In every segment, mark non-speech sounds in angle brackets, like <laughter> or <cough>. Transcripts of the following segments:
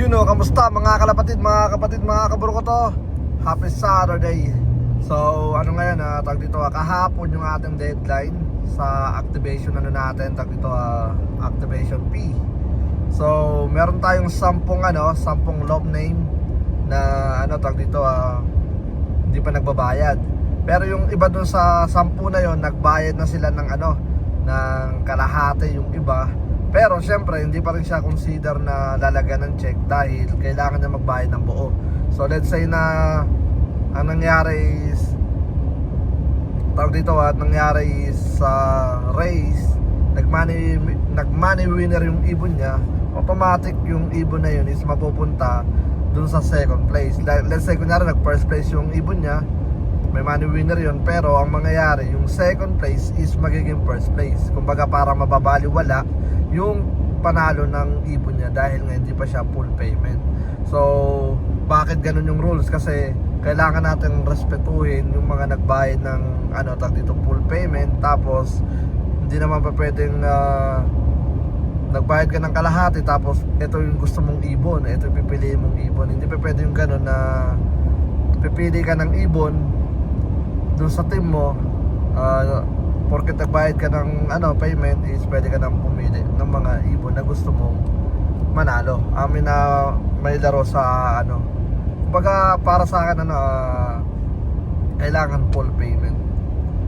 You know, kamusta mga kalapatid, mga kapatid, mga kaburo ko to? Happy Saturday. So, ano ngayon, ah, tag dito, ah, kahapon yung ating deadline Sa activation ano natin, tag dito, ah, activation P So, meron tayong sampung ano, sampung love name Na ano, tag dito, ah, hindi pa nagbabayad. Pero yung iba dun sa sampu na yon nagbayad na sila ng ano ng kalahati yung iba pero syempre hindi pa rin siya consider na lalagyan ng check dahil kailangan niya magbayad ng buo. So let's say na ang nangyari is tawag dito at nangyari is sa race nag-money, nag-money winner yung ibon niya automatic yung ibon na yun is mapupunta dun sa second place. Let's say kunyari nag first place yung ibon niya may money winner yun pero ang mangyayari yung second place is magiging first place. Kumbaga para mababaliwala yung panalo ng ibon niya dahil nga hindi pa siya full payment. So bakit ganun yung rules? Kasi kailangan natin respetuhin yung mga nagbayad ng ano tag dito full payment. Tapos hindi naman pa pwedeng ah, nagbayad ka ng kalahati tapos ito yung gusto mong ibon ito yung pipiliin mong ibon. Hindi pa pwede yung ganun na pipili ka ng ibon dun sa team mo uh, porket nagbayad ka ng ano payment is pwede ka nang pumili ng mga ibon na gusto mong manalo. Amin na may laro sa ano kumbaga para sa akin ano ah, kailangan full payment.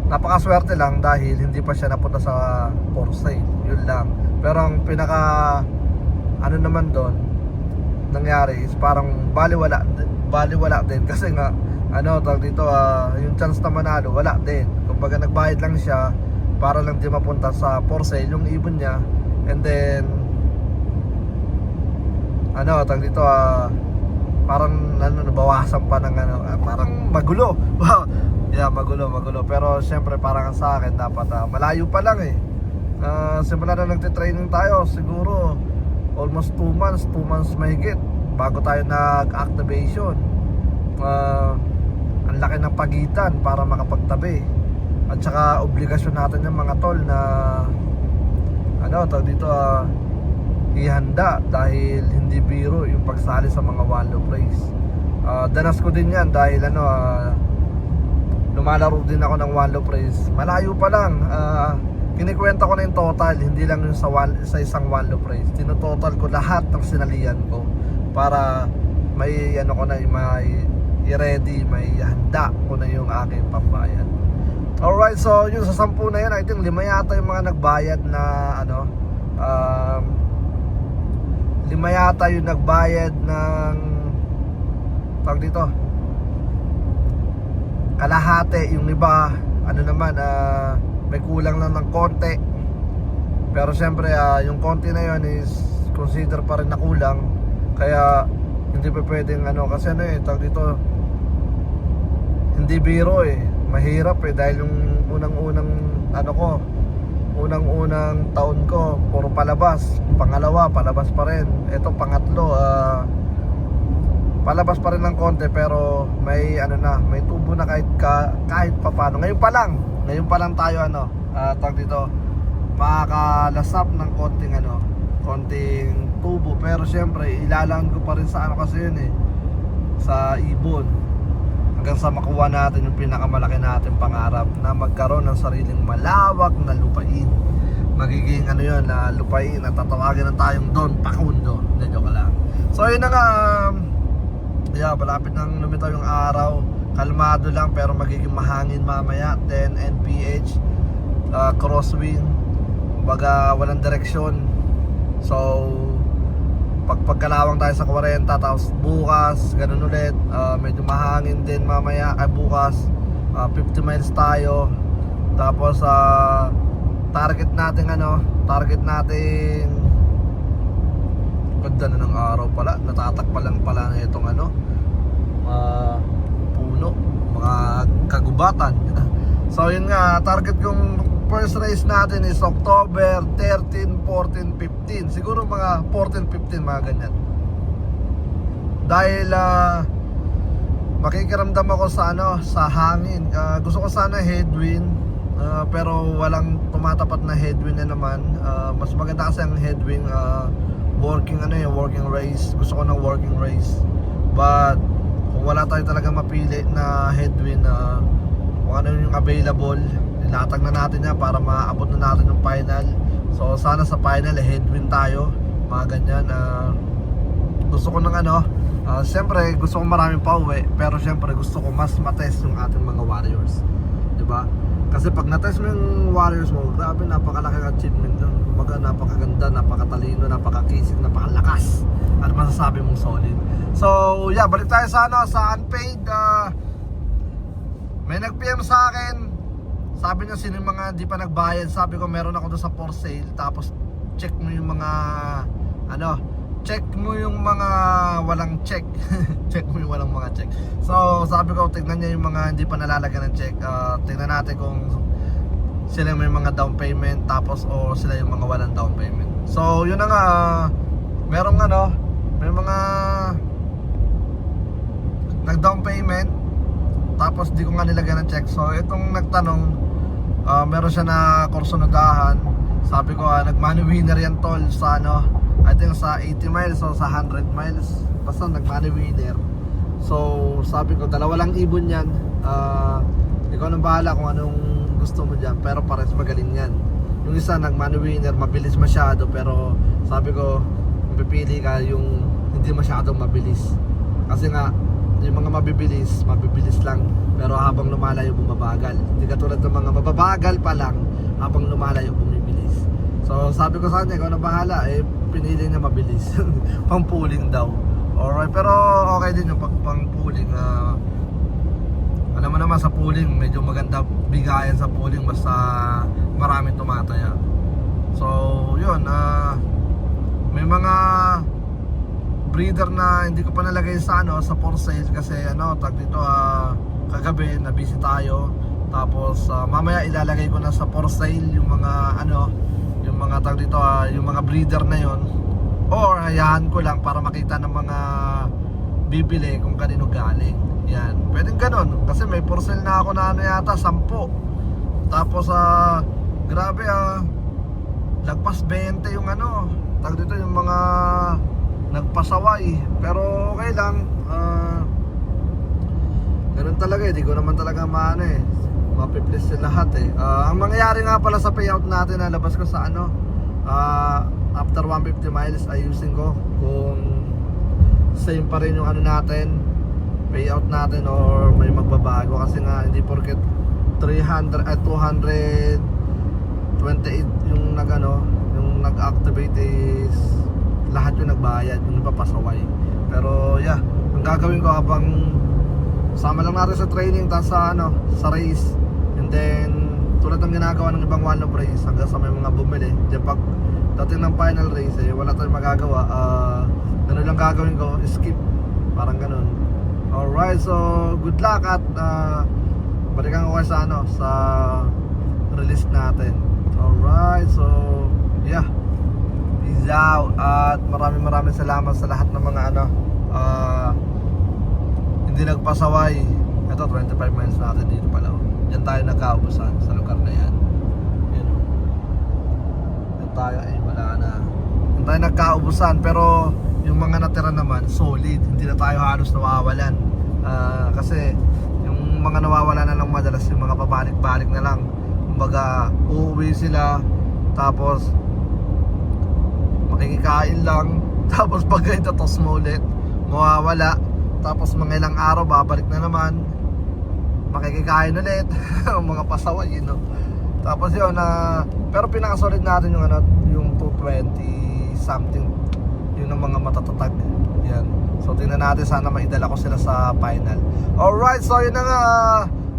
Napakaswerte lang dahil hindi pa siya napunta sa for sale yun lang. Pero ang pinaka ano naman doon nangyari is parang baliwala baliwala din. <laughs> Kasi nga ano tawag dito ah, yung chance na manalo wala din. Kumbaga nagbayad lang siya para lang di mapunta sa for sale yung ibon niya. And then ano tawag dito ah, parang ano nabawasan pa ng ano ah, parang magulo. <laughs> Yeah magulo magulo. Pero syempre parang sa akin dapat ah, malayo pa lang eh. Ah, simula na nagte-training tayo siguro almost 2 months 2 months mahigit bago tayo nag-activation. Ang laki ng pagitan para makapagtabi. At saka obligasyon natin yung mga tol na ano tawag dito ah, ihanda dahil hindi biro yung pagsali sa mga wallow race. Ah, danas ko din yan dahil ano ah, lumalaro din ako ng wallow race. Malayo pa lang ah, kinikwenta ko na yung total hindi lang yung sa, wal, sa isang wallow race. Tinototal ko lahat ng sinalian ko para may ano ko na may i-ready may handa ko na yung aking pambayad. Alright, so yun sa sampu na yun, I think lima yata yung mga nagbayad na ano um, lima yata yung nagbayad ng tawag dito kalahati yung iba ano naman ah, may kulang lang ng konti. Pero syempre ah, yung konti na yun is consider pa rin na kulang. Kaya hindi pa pwedeng ano kasi ano eh tawag dito hindi biro eh. Mahirap eh dahil yung unang-unang ano ko unang-unang taon ko puro palabas. Pangalawa palabas pa rin. Ito pangatlo ah palabas pa rin ng konti pero may ano na may tubo na kahit ka, kahit papano. Ngayon pa lang ngayon pa lang tayo ano uh, tawag dito makakalasap ng konting ano konting pero syempre ilalaan ko pa rin sa ano kasi yun eh sa ibon. Hanggang sa makuha natin yung pinakamalaki natin pangarap na magkaroon ng sariling malawak na lupain. Magiging ano yun na lupain at tatawagin na tayong Don Pacundo hindi joke lang. So yun na nga um, yeah, malapit nang lumitaw yung araw. Kalmado lang pero magiging mahangin mamaya. 10 NPH uh, crosswind. Baga walang direksyon. So pag pagkalawang tayo sa 40 tapos bukas ganun ulit. Uh, medyo mahangin din mamaya ay bukas uh, 50 miles tayo. Tapos uh, target natin ano target natin ganda na ng araw pala natatakpa lang pala na itong ano mga puno mga kagubatan. <laughs> So yun nga target kong first race natin is October 13, 14, 15 siguro mga 14, 15 mga ganyan dahil ah makikiramdam ako sa ano sa hangin Ah, gusto ko sana headwind ah, pero walang tumatapat na headwind na naman Ah, mas maganda kasi ang headwind ah, working ano eh, working race. Gusto ko ng working race. But kung wala tayo talaga mapili na headwind na kung ano yung available, nilatag na natin yan para maabot na natin yung final. So sana sa final eh, headwind tayo, mga ganyan. ah, gusto ko ng ano, ah, siyempre gusto ko maraming pauwi, pero siyempre gusto ko mas matest yung ating mga warriors. 'Di ba? Kasi pag natest mo yung warriors mo, grabe napakalaking achievement dun. Kumbaga napakaganda, napakatalino, napakakisig, napakalakas. Ano masasabi mong solid? So, yeah, balik tayo sa ano, sa unpaid. ah, may nag-PM sa akin. Sabi niya sino yung mga di pa nagbayad. Sabi ko meron ako doon sa for sale. Tapos check mo yung mga ano, check mo yung mga walang check. <laughs> check mo yung walang mga check. So, sabi ko tignan niya yung mga hindi pa nalalagyan ng check. Ah, tignan natin kung sila may mga down payment tapos o sila yung mga walang down payment. So, yun na nga ah, merong ano, may mga nag-down payment tapos di ko nga nilagyan ng check. So, itong nagtanong ah, meron siya na kursunadahan. Sabi ko, ah, nag-money winner yan tol sa ano, I think sa 80 miles o sa 100 miles. Basta nag-money winner. So, sabi ko, dalawa lang ibon yan. Ah, ikaw nang bahala kung anong gusto mo dyan. Pero pares magaling yan. Yung isa, nag-money winner, mabilis masyado. Pero sabi ko, pipili ka yung hindi masyadong mabilis. Kasi nga, yung mga mabibilis, mabibilis lang. Pero habang lumalayo, bumabagal. Hindi katulad ng mga mababagal pa lang, habang lumalayo, bumibilis. So sabi ko sa kanya, ikaw na bahala. Eh, pinili niya mabilis. <laughs> pang pooling daw. Alright, pero okay din yung pag pang pooling. ah alam mo naman sa pooling, medyo maganda bigayan sa pooling basta maraming tumataya. So, yun, ah may mga breeder na hindi ko pa nalagay sa ano sa for kasi ano tag dito ah kagabi na busy tayo. Tapos ah, mamaya ilalagay ko na sa for sale yung mga ano yung mga tag dito ah, yung mga breeder na yon or hayaan ko lang para makita ng mga bibili kung kanino galing. Yan. Pwedeng ganon kasi may for sale na ako na ano yata 10 tapos ah grabe ah lagpas 20 yung ano tag dito yung mga nagpasaway. Pero okay lang ah ganun talaga eh. Di ko naman talaga maano eh. Mapiplis sa lahat eh. Ah, ang mangyayari nga pala sa payout natin na labas ko sa ano ah, after 150 miles ayusin ko kung same pa rin yung ano natin payout natin or may magbabago. Kasi nga hindi porket 300 at 228 yung nag ano yung nag-activate is lahat yung nagbayad yung iba pasaway pero yeah ang gagawin ko habang sama lang natin sa training tapos sa ano sa race and then tulad ng ginagawa ng ibang one of race hanggang sa may mga bumili then pag dating ng final race eh wala tayong magagawa ah ganun lang gagawin ko skip parang ganun. Alright so good luck at ah, balikan ko kayo sa ano sa release natin. Alright so yeah out at maraming maraming salamat sa lahat ng mga ano ah hindi nagpasaway. Ito 25 miles natin dito pala oh. Diyan tayo nagkaubusan sa lugar na yan. Yan oh. Diyan tayo ay wala na. Diyan tayo nagkaubusan pero yung mga natira naman solid. Hindi na tayo halos nawawalan. Ah, kasi yung mga nawawala na lang madalas yung mga pabalik-balik na lang. Kumbaga uuwi sila tapos makikikain lang. <laughs> Tapos pag ganito tos mo ulit. Mawawala. Tapos mga ilang araw babalik na naman. Makikikain ulit. <laughs> Mga pasaway you know. Tapos yun na pero pinakasolid natin yung ano yung 220 something. Yun ang mga matatatag. Yan. So tingnan natin. Sana maidala ko sila sa final. Alright so yun na nga.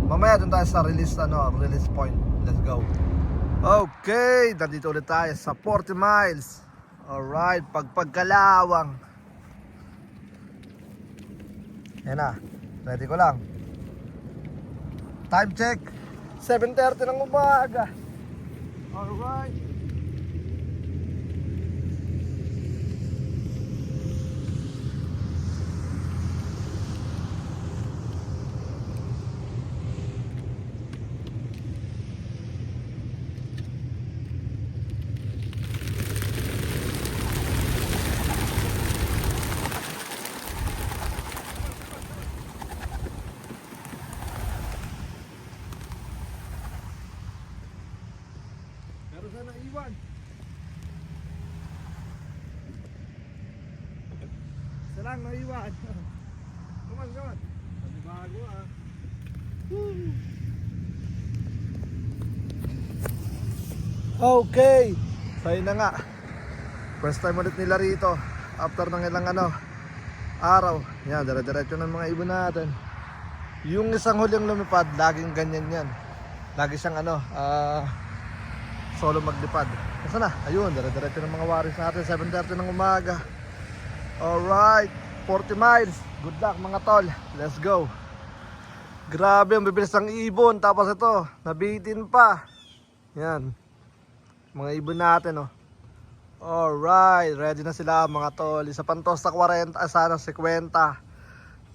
Mamaya dun tayo sa release ano release point. Let's go. Okay nandito ulit tayo sa 40 miles alright pagpagkalawang. Yan na ready ko lang. Time check. 7.30 ng umaga. Alright lang, naiwan. <laughs> Come on, come on. Panibago ah. Okay. So yun na nga. First time ulit nila rito. After ng ilang ano, araw. Yan, dire-diretso ng mga ibon natin. Yung isang huling lumipad, laging ganyan yan. Lagi siyang ano, ah, solo maglipad. Kasi na, ayun, dire-diretso ng mga waris natin. 7.30 ng umaga. Alright, 40 miles. Good luck mga tol. Let's go. Grabe, ang bibilis ng ibon. Tapos ito, nabitin pa. Yan. Mga ibon natin, oh. Alright, ready na sila mga tol. Isa pang tosta 40, ah, sana 50.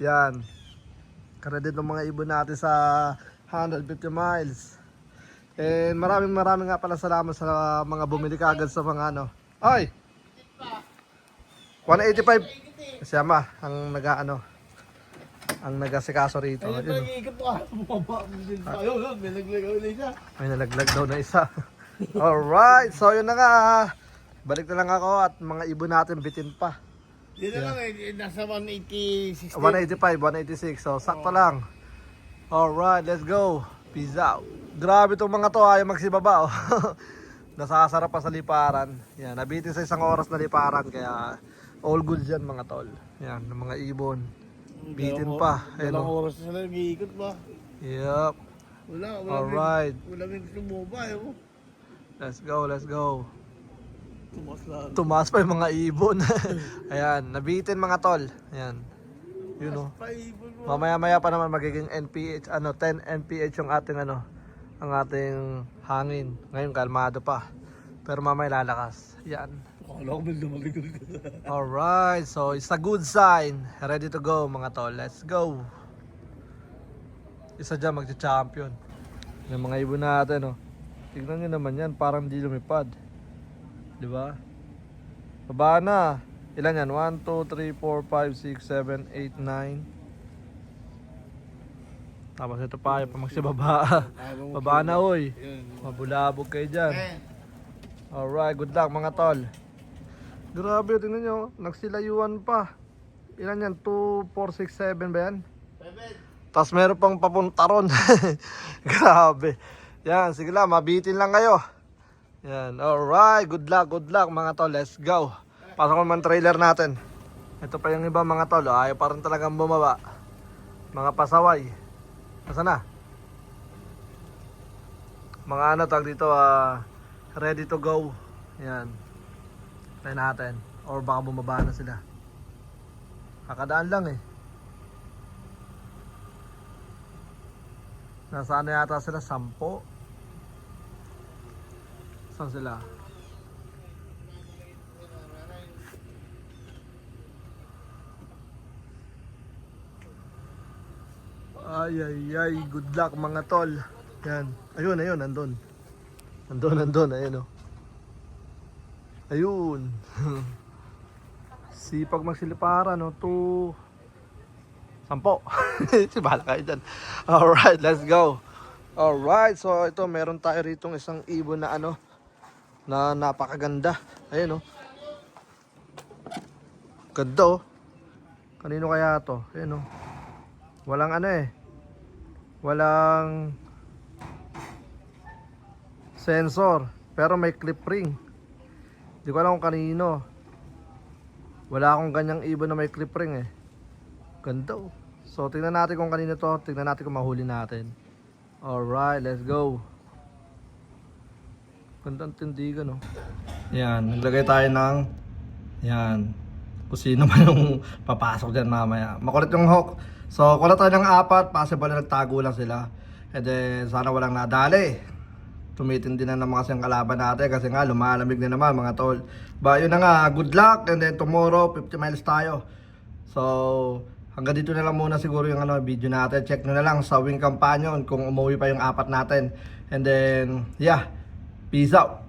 Yan. Ready ng mga ibon natin sa 150 miles. And maraming maraming nga pala salamat sa mga bumili kagad sa mga ano. Ay! 185. Siya ma, ang naga ano, ang nagasikaso rito. Ayun, Ayun, oh. ikot ko. Bumaba. Ayun, ayun, may ulit siya. May nalaglag daw na isa. <laughs> Alright, so yun na nga. Balik na lang ako at mga ibon natin bitin pa. Dito lang eh, nasa 180, 60. 185, 186. So sakto lang. Alright, let's go. Peace out. Grabe itong mga to, ayaw magsibaba. Oh. <laughs> Nasasarap pa sa liparan. Yan, nabitin sa isang oras na liparan. Kaya all good dyan mga tol. Yan, ng mga ibon. Bitin pa. Ayun, Dalawang oh. oras na sila nag-iikot ba? Yup. Wala, wala. Alright. Wala may sumuba eh. oh. Let's go, let's go. Tumas lang. Tumaas pa yung mga ibon. <laughs> Ayan, nabitin mga tol. Ayan. Yun oh. Paibon mo. Mamaya-maya pa naman magiging NPH, ano, 10 NPH yung ating ano, ang ating hangin. Ngayon kalmado pa. Pero mamaya lalakas. Yan. Alright, <laughs> so it's a good sign. Ready to go mga tol. Let's go. Isa dyan magcha-champion. Yung mga ibon natin, oh. Tignan nyo naman yan, parang di lumipad. Di ba? Baba na. Ilan yan? 1, 2, 3, 4, 5, 6, 7, 8, 9. Tapos ito pa, yung pa magsibaba. <laughs> Baba na, oy. Mabulabog kayo dyan. Alright, good luck mga tol. Grabe, tingnan nyo, nagsilayuan pa. Ilan yan? 2, 4, 6, 7 ba yan? Bebed. Tapos meron pang papunta ron. <laughs> Grabe. Yan, sige lang, mabitin lang kayo. Yan, alright, good luck, good luck mga tol. Let's go. Pasok naman trailer natin. Ito pa yung iba mga tol, oh. ayaw pa rin talagang bumaba. Mga pasaway. Nasaan na? Mga ano tag dito, ah, ready to go. Yan. Try natin. Or baka bumaba na sila. Kakadaan lang eh. Nasaan na yata sila? Sampo? Saan sila? Ay, ay, ay. Good luck mga tol. Yan. Ayun, ayun. Nandun. Nandun, nandun. Ayun, oh. Ayun. Sipag magsiliparan, no? To... Sampo. <laughs> si bahala kayo dyan. Alright, let's go. Alright, so ito meron tayo rito isang ibon na ano na napakaganda. Ayun oh. Ganda oh. Kanino kaya to? Ayun oh. Walang ano eh. Walang sensor. Pero may clip ring. Hindi ko alam kung kanino. Wala akong ganyang ibon na may clip ring eh. Ganda oh. So tingnan natin kung kanino to. Tingnan natin kung mahuli natin. Alright, let's go. Gandang tindigan oh. Yan, naglagay tayo ng yan. Kung sino man yung <laughs> papasok dyan mamaya. Makulit yung hook. So, kulat tayo ng apat. Possible na nagtago lang sila. And then, sana walang nadali. Tumitindi na naman kasi ang kalaban natin kasi nga lumalamig na naman mga tol. Ba, yun na nga. Good luck. And then tomorrow, 50 miles tayo. So, hanggang dito na lang muna siguro yung ano, video natin. Check nyo na lang sa Wing Companion kung umuwi pa yung apat natin. And then, yeah. Peace out.